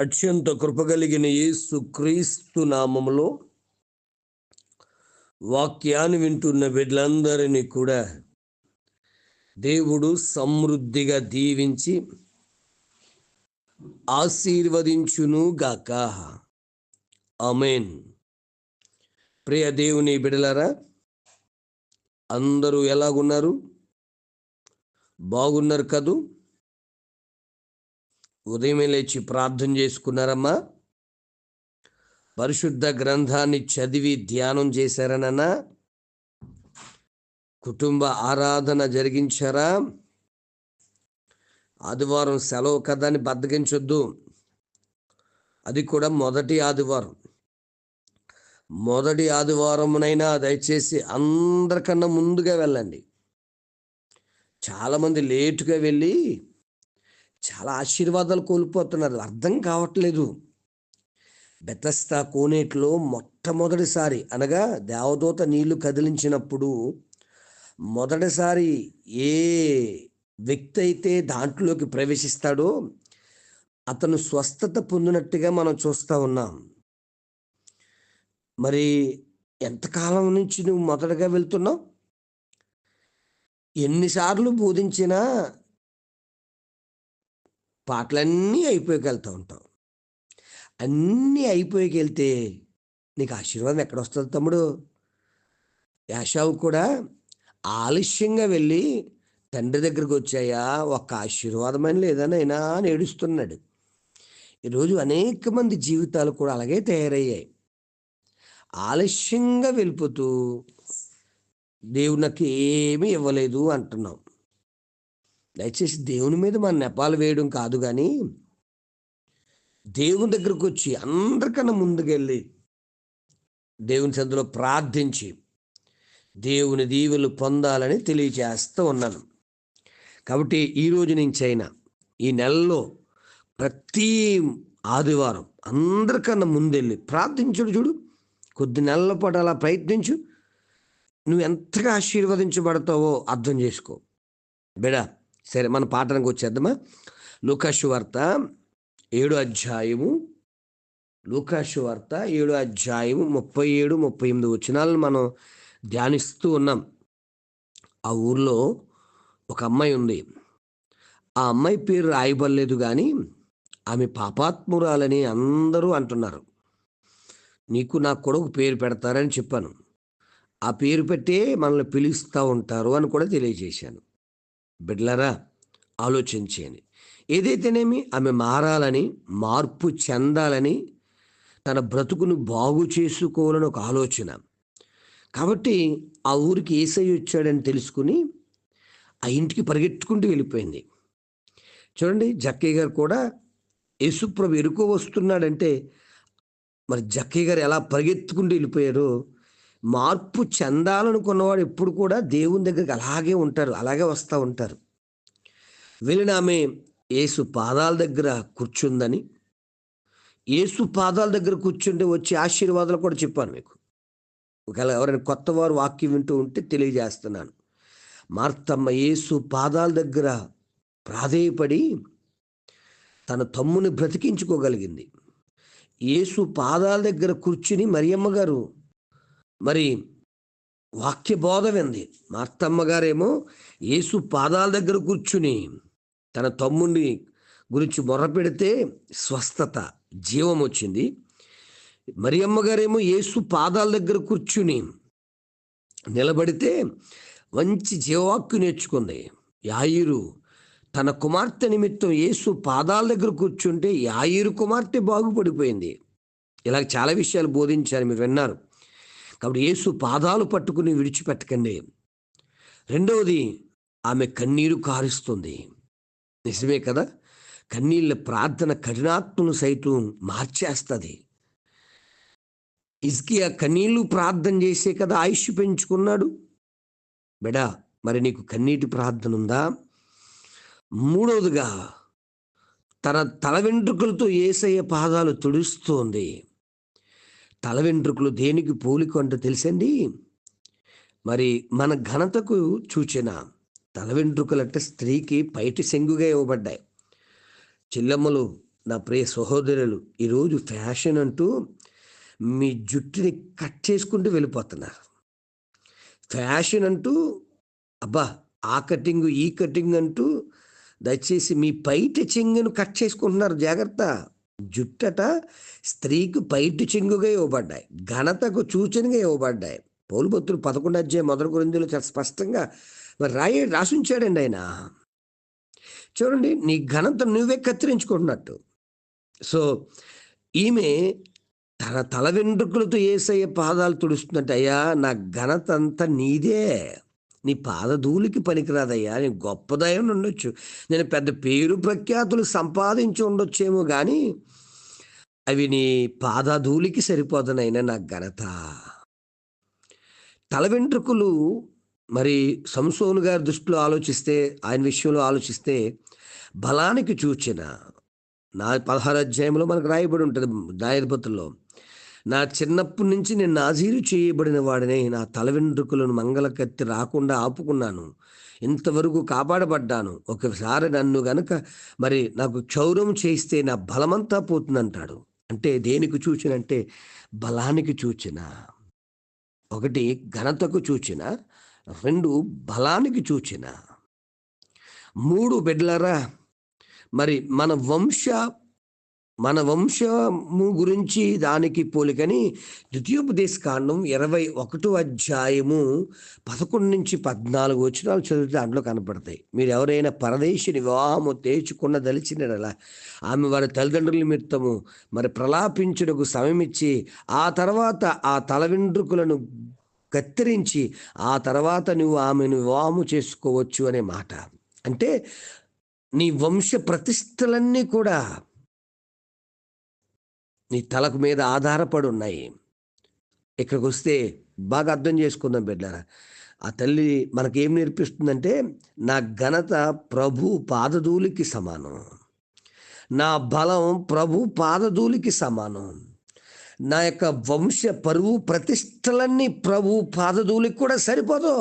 అత్యంత కృపగలిగిన యేసు క్రీస్తు నామములో వాక్యాన్ని వింటున్న బిడ్డలందరినీ కూడా దేవుడు సమృద్ధిగా దీవించి ఆశీర్వదించును గాక. అమేన్ ప్రియ దేవుని బిడలరా అందరూ ఎలాగున్నారు? బాగున్నారు కదూ? ఉదయమే లేచి ప్రార్థన చేసుకున్నారమ్మా. పరిశుద్ధ గ్రంథాన్ని చదివి ధ్యానం చేశారనన్నా కుటుంబ ఆరాధన జరిగించారా? ఆదివారం సెలవు కదా అని బద్దగించొద్దు అది కూడా మొదటి ఆదివారం. మొదటి ఆదివారమునైనా దయచేసి అందరికన్నా ముందుగా వెళ్ళండి. చాలామంది లేటుగా వెళ్ళి చాలా ఆశీర్వాదాలు కోల్పోతున్నారు. అర్థం కావట్లేదు. బెతస్తా కోనేటిలో మొట్టమొదటిసారి అనగా దేవదూత నీళ్ళు కదిలించినప్పుడు మొదటిసారి ఏ వ్యక్తి అయితే దాంట్లోకి ప్రవేశిస్తాడో అతను స్వస్థత పొందినట్టుగా మనం చూస్తూ ఉన్నాం. మరి ఎంతకాలం నుంచి నువ్వు మొదటగా వెళ్తున్నావు? ఎన్నిసార్లు బోధించినా పాటలన్నీ అయిపోయాక వెళ్తూ ఉంటావు. అన్నీ అయిపోయాక వెళ్తే నీకు ఆశీర్వాదం ఎక్కడ వస్తుంది తమ్ముడు? యాషావు కూడా ఆలస్యంగా వెళ్ళి తండ్రి దగ్గరికి వచ్చాయా ఒక్క ఆశీర్వాదమని లేదనైనా అని ఏడుస్తున్నాడు. ఈరోజు అనేక మంది జీవితాలు కూడా అలాగే తయారయ్యాయి. ఆలస్యంగా వెళ్ళిపోతూ దేవుడు నాకు ఏమీ ఇవ్వలేదు అంటున్నాం. దయచేసి దేవుని మీద మన నెపాలు వేయడం కాదు కానీ దేవుని దగ్గరకు వచ్చి అందరికన్నా ముందుకెళ్ళి దేవుని సందులో ప్రార్థించి దేవుని దీవులు పొందాలని తెలియజేస్తూ ఉన్నాను. కాబట్టి ఈరోజు నుంచి అయినా ఈ నెలలో ప్రతి ఆదివారం అందరికన్నా ముందెళ్ళి ప్రార్థించుడు చూడు కొద్ది నెలల పాటు అలా ప్రయత్నించు. నువ్వు ఎంతగా ఆశీర్వదించబడతావో అర్థం చేసుకో. బిడా సరే మన పాఠానికి వచ్చేద్దామా? లూకాషు వార్త ఏడు అధ్యాయము. లూకాషు వార్త ఏడు అధ్యాయము ముప్పై ఏడు ముప్పై ఎనిమిది వచనాలను మనం ధ్యానిస్తూ ఉన్నాం. ఆ ఊర్లో ఒక అమ్మాయి ఉంది. ఆ అమ్మాయి పేరు రాయబడలేదు కానీ ఆమె పాపాత్మురాలని అందరూ అంటున్నారు. నీకు నా కొడుకు పేరు పెడతారని చెప్పాను. ఆ పేరు పెట్టే మనల్ని పిలుస్తూ ఉంటారు అని కూడా తెలియజేశాను. బిడ్లరా ఆలోచించేయండి. ఏదైతేనేమి ఆమె మారాలని మార్పు చెందాలని తన బ్రతుకును బాగు చేసుకోవాలని ఒక ఆలోచన. కాబట్టి ఆ ఊరికి ఏసై వచ్చాడని తెలుసుకుని ఆ ఇంటికి పరిగెత్తుకుంటూ వెళ్ళిపోయింది. చూడండి జక్కయ్య గారు కూడా యేసుప్రభు ఎరుకో వస్తున్నాడంటే మరి జక్కయ్య గారు ఎలా పరిగెత్తుకుంటూ వెళ్ళిపోయారో మార్పు చెందాలనుకున్నవాడు ఎప్పుడు కూడా దేవుని దగ్గరికి అలాగే ఉంటారు అలాగే వస్తూ ఉంటారు. వెళ్ళిన ఆమె యేసు పాదాల దగ్గర కూర్చుందని యేసు పాదాల దగ్గర కూర్చుంటే వచ్చే ఆశీర్వాదాలు కూడా చెప్పాను మీకు. ఒకవేళ ఎవరైనా కొత్త వారు వాక్యం వింటూ ఉంటే తెలియజేస్తున్నాను. మార్తమ్మ యేసు పాదాల దగ్గర ప్రాధేయపడి తన తమ్ముని బ్రతికించుకోగలిగింది. యేసు పాదాల దగ్గర కూర్చుని మరియమ్మ గారు మరి వాక్య బోధ వింది మార్తమ్మ గారేమో యేసు పాదాల దగ్గర కూర్చుని తన తమ్ముడిని గురించి మొరపెడితే స్వస్థత జీవం వచ్చింది. మరియమ్మ గారేమో యేసు పాదాల దగ్గర కూర్చుని నిలబడితే మంచి జీవవాక్కు నేర్చుకుంది. యాయిరు తన కుమార్తె నిమిత్తం యేసు పాదాల దగ్గర కూర్చుంటే యాయిరు కుమార్తె బాగుపడిపోయింది. ఇలా చాలా విషయాలు బోధించారు మీరు విన్నారు. కాబట్టి యేసు పాదాలు పట్టుకుని విడిచిపెట్టకండి. రెండవది ఆమె కన్నీరు కారుస్తుంది. నిజమే కదా? కన్నీళ్ళ ప్రార్థన కఠినాత్మను సైతం మార్చేస్తుంది. ఇజ్కియా కన్నీళ్ళు ప్రార్థన చేసే కదా ఆయుష్ పెంచుకున్నాడు? బెడా మరి నీకు కన్నీటి ప్రార్థన ఉందా? మూడవదిగా తన తల వెంట్రుకలతో ఏసయ్య పాదాలు తుడుస్తోంది. తల వెంట్రుకలు దేనికి పోలిక అంటే తెలుసండి? మరి మన ఘనతకు చూచిన తల వెంట్రుకలంటే స్త్రీకి పైటి సెంగుగా ఇవ్వబడ్డాయి. చిల్లమ్మలు నా ప్రియ సహోదరులు ఈరోజు ఫ్యాషన్ అంటూ మీ జుట్టుని కట్ చేసుకుంటూ వెళ్ళిపోతున్నారు. ఫ్యాషన్ అంటూ అబ్బా ఆ కటింగ్ ఈ కటింగ్ అంటూ దయచేసి మీ పైట చెంగును కట్ చేసుకుంటున్నారు. జాగ్రత్త. జుట్టట స్త్రీకి పైటి చెంగుగా ఇవ్వబడ్డాయి ఘనతకు సూచనగా ఇవ్వబడ్డాయి. పౌలుభక్తులు పదకొండు అధ్యాయ మొదటి గురిందులో చాలా స్పష్టంగా మరి రాయ రాసించాడండి ఆయన. చూడండి నీ ఘనత నువ్వే కత్తిరించుకుంటున్నట్టు. సో ఈమె తన తల వెంట్రుకలతో ఏసయ్య పాదాలు తుడుస్తున్నట్టు అయ్యా నా ఘనత అంతా నీదే. నీ పాదధూలికి పనికిరాదయ్యా నేను గొప్పదయం ఉండొచ్చు. నేను పెద్ద పేరు ప్రఖ్యాతులు సంపాదించి ఉండొచ్చేమో కానీ అవి నీ పాదధూలికి సరిపోదనైనా నా ఘనత. తల వెంట్రుకలు మరి సంసోను గారి దృష్టిలో ఆలోచిస్తే ఆయన విషయంలో ఆలోచిస్తే బలానికి చూచిన నా పదహారు అధ్యాయంలో మనకు రాయబడి ఉంటుంది న్యాయధిపతుల్లో నా చిన్నప్పటి నుంచి నేను నాజీరు చేయబడిన వాడిని నా తల వెంట్రుకలను మంగళ కత్తి రాకుండా ఆపుకున్నాను. ఇంతవరకు కాపాడబడ్డాను. ఒకసారి నన్ను గనుక మరి నాకు క్షౌరం చేస్తే నా బలమంతా పోతుందంటాడు. అంటే దేనికి చూచిన అంటే బలానికి చూచిన. ఒకటి ఘనతకు చూచిన రెండు బలానికి చూచిన. మూడు బిడ్లరా మరి మన వంశ మన వంశము గురించి దానికి పోలికని ద్వితీయోపదేశ కాండం ఇరవై ఒకటో అధ్యాయము పదకొండు నుంచి పద్నాలుగు వచనాలు చదివితే దాంట్లో కనపడతాయి. మీరు ఎవరైనా పరదేశిని వివాహము తేచుకున్న దలిచినలా ఆమె వారి తల్లిదండ్రుల నిమిత్తము మరి ప్రలాపించుటకు సమయమిచ్చి ఆ తర్వాత ఆ తల వెంట్రుకలను కత్తిరించి ఆ తర్వాత నువ్వు ఆమెను వివాహము చేసుకోవచ్చు అనే మాట. అంటే నీ వంశ ప్రతిష్టలన్నీ కూడా నీ తలకు మీద ఆధారపడి ఉన్నాయి. ఇక్కడికి వస్తే బాగా అర్థం చేసుకుందాం బిడ్డారా ఆ తల్లి మనకేం నేర్పిస్తుందంటే నా ఘనత ప్రభు పాదధూలికి సమానం. నా బలం ప్రభు పాదధూలికి సమానం. నా యొక్క వంశ పరువు ప్రతిష్టలన్నీ ప్రభు పాదధూలికి కూడా సరిపోదు.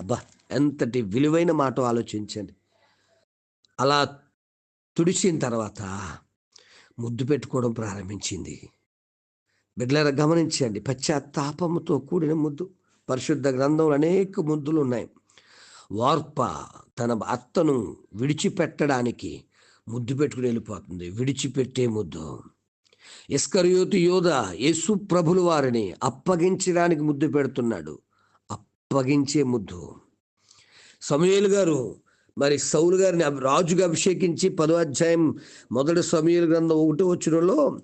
అబ్బా ఎంతటి విలువైన మాట ఆలోచించండి. అలా తుడిచిన తర్వాత ముద్దు పెట్టుకోవడం ప్రారంభించింది. బిడ్డలారా గమనించండి పశ్చాత్తాపముతో కూడిన ముద్దు పరిశుద్ధ గ్రంథంలో అనేక ముద్దులు ఉన్నాయి. వార్ప తన అత్తను విడిచిపెట్టడానికి ముద్దు పెట్టుకుని వెళ్ళిపోతుంది. విడిచిపెట్టే ముద్దు. ఇస్కరియోతు యోధ యేసు ప్రభులు వారిని అప్పగించడానికి ముద్దు పెడుతున్నాడు. అప్పగించే ముద్దు. సమయలు గారు మరి సౌలు గారిని రాజుగా అభిషేకించి పదో అధ్యాయం మొదటి సమయలు గ్రంథం ఒకటో వచ్చినలో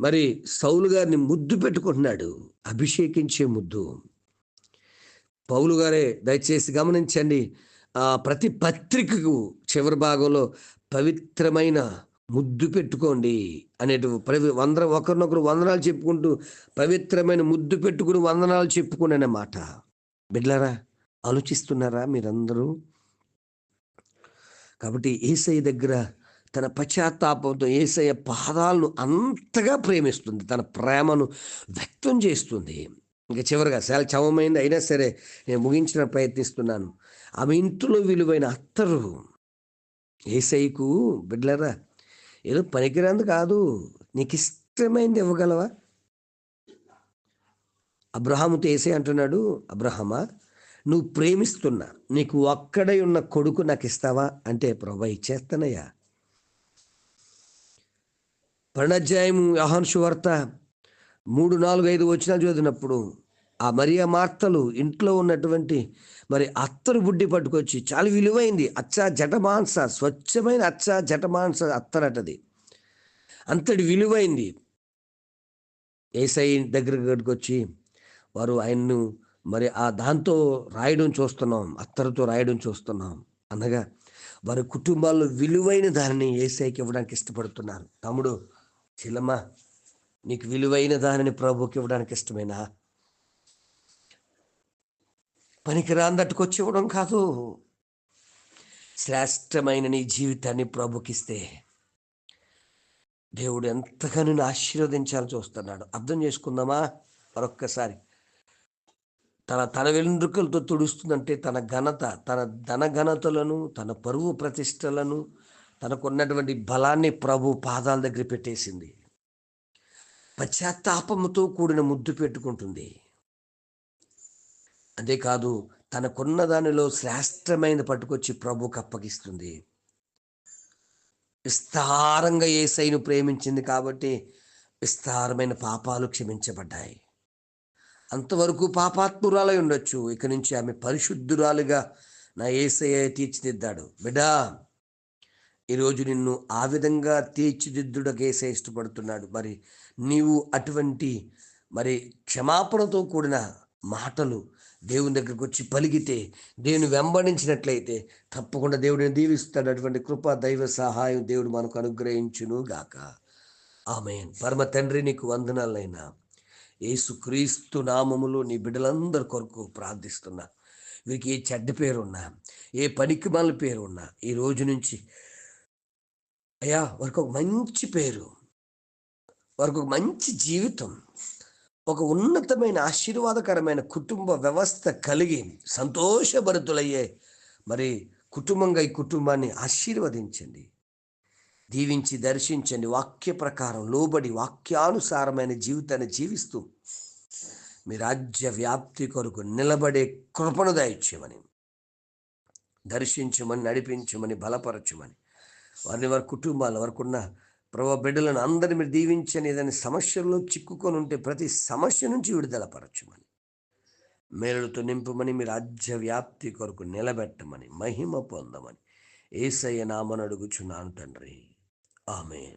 మరి సౌలు గారిని ముద్దు పెట్టుకుంటున్నాడు అభిషేకించే ముద్దు. పౌలు గారే దయచేసి గమనించండి ఆ ప్రతి పత్రికకు చివరి భాగంలో పవిత్రమైన ముద్దు పెట్టుకోండి అనేటు ప్రవి వందన ఒకరినొకరు వందనాలు చెప్పుకుంటూ పవిత్రమైన ముద్దు పెట్టుకుని వందనాలు చెప్పుకుని అనే మాట. బిడ్లారా ఆలోచిస్తున్నారా మీరందరూ? కాబట్టి ఏసయ్య దగ్గర తన పశ్చాత్తాపంతో ఏసయ్య పాదాలను అంతగా ప్రేమిస్తుంది. తన ప్రేమను వ్యక్తం చేస్తుంది. ఇంకా చివరిగా చాలా చవమైంది. అయినా సరే నేను ముగించిన ప్రయత్నిస్తున్నాను. ఆమె ఇంట్లో విలువైన అత్తరు. ఏసైకు బిడ్లరా ఏదో పనికిరాంది కాదు. నీకు ఇష్టమైంది ఇవ్వగలవా? అబ్రహాముతో ఏసై అంటున్నాడు. అబ్రహమా? నువ్వు ప్రేమిస్తున్నా నీకు ఒక్కడై ఉన్న కొడుకు నాకు ఇస్తావా? అంటే ప్రభా ఇచ్చేస్తానయ్యా. పరణాధ్యాయము యహాన్ సువార్త మూడు నాలుగు ఐదు వచనాలు చదివినప్పుడు ఆ మరియా మార్తలు ఇంట్లో ఉన్నటువంటి మరి అత్తరు బుడ్డి పట్టుకొచ్చి చాలా విలువైంది. అచ్చా జటమాంస స్వచ్ఛమైన అచ్చా జటమాంస అత్తరటది. అంతటి విలువైంది. ఏసై దగ్గరికి పట్టుకొచ్చి వారు ఆయన్ను మరి ఆ దాంతో రాయడం చూస్తున్నాం అత్తరుతో రాయడం చూస్తున్నాం. అనగా వారి కుటుంబాల్లో విలువైన దానిని ఏసైకి ఇవ్వడానికి ఇష్టపడుతున్నారు. తమ్ముడు చిలమ్మ నీకు విలువైన దానిని ప్రభుకి ఇవ్వడానికి ఇష్టమేనా? పనికిరాందట్టుకొచ్చి ఇవ్వడం కాదు. శ్రేష్టమైన నీ జీవితాన్ని ప్రభుకిస్తే దేవుడు ఎంతగానో నిన్ను ఆశీర్వదించాలని చూస్తున్నాడు. అర్థం చేసుకుందామా? మరొక్కసారి. తన తన వెంట్రుకలతో తుడుస్తుందంటే తన ఘనత తన ధన ఘనతలను తన పరువు ప్రతిష్టలను తనకున్నటువంటి బలాన్ని ప్రభు పాదాల దగ్గర పెట్టేసింది. పశ్చాత్తాపముతో కూడిన ముద్దు పెట్టుకుంటుంది. అంతేకాదు తనకున్న దానిలో శ్రేష్టమైన పట్టుకొచ్చి ప్రభుకు అప్పగిస్తుంది. విస్తారంగా ఏసైను ప్రేమించింది కాబట్టి విస్తారమైన పాపాలు క్షమించబడ్డాయి. అంతవరకు పాపాత్మురాలై ఉండొచ్చు. ఇక నుంచి ఆమె పరిశుద్ధురాలుగా నా ఏసయ్య తీర్చిదిద్దాడు. బిడా ఈరోజు నిన్ను ఆ విధంగా తీర్చిదిద్దుడకు ఏసై ఇష్టపడుతున్నాడు. మరి నీవు అటువంటి మరి క్షమాపణతో కూడిన మాటలు దేవుని దగ్గరకు వచ్చి పలిగితే దేవుని వెంబడించినట్లయితే తప్పకుండా దేవుడిని దీవిస్తాడు. అటువంటి కృప దైవ సహాయం దేవుడు మనకు అనుగ్రహించును గాక ఆమె పరమ తండ్రి నీకు వందనాలైనా యేసు క్రీస్తు నామములో నీ బిడ్డలందరి కొరకు ప్రార్థిస్తున్నా. వీరికి ఏ చెడ్డ పేరున్నా ఏ పనికి పేరు పేరున్నా ఈ రోజు నుంచి అయ్యా వారికి ఒక మంచి పేరు వారికి ఒక మంచి జీవితం ఒక ఉన్నతమైన ఆశీర్వాదకరమైన కుటుంబ వ్యవస్థ కలిగి సంతోషభరితులయ్యే మరి కుటుంబంగా ఈ కుటుంబాన్ని ఆశీర్వదించండి. దీవించి దర్శించండి. వాక్య ప్రకారం లోబడి వాక్యానుసారమైన జీవితాన్ని జీవిస్తూ మీ రాజ్య వ్యాప్తి కొరకు నిలబడే కృపను దాయిచ్చేమని దర్శించమని నడిపించమని బలపరచమని వారిని వారి కుటుంబాలు వరకున్న ప్రభా బిడ్డలను అందరిని మీరు దీవించని ఏదైనా సమస్యల్లో చిక్కుకొని ఉంటే ప్రతి సమస్య నుంచి విడుదలపరచమని మేలుతో నింపమని మీ రాజ్య వ్యాప్తి కొరకు నిలబెట్టమని మహిమ పొందమని ఏసయ్య నామని అడుగుచున్నాను తండ్రి. ఆమె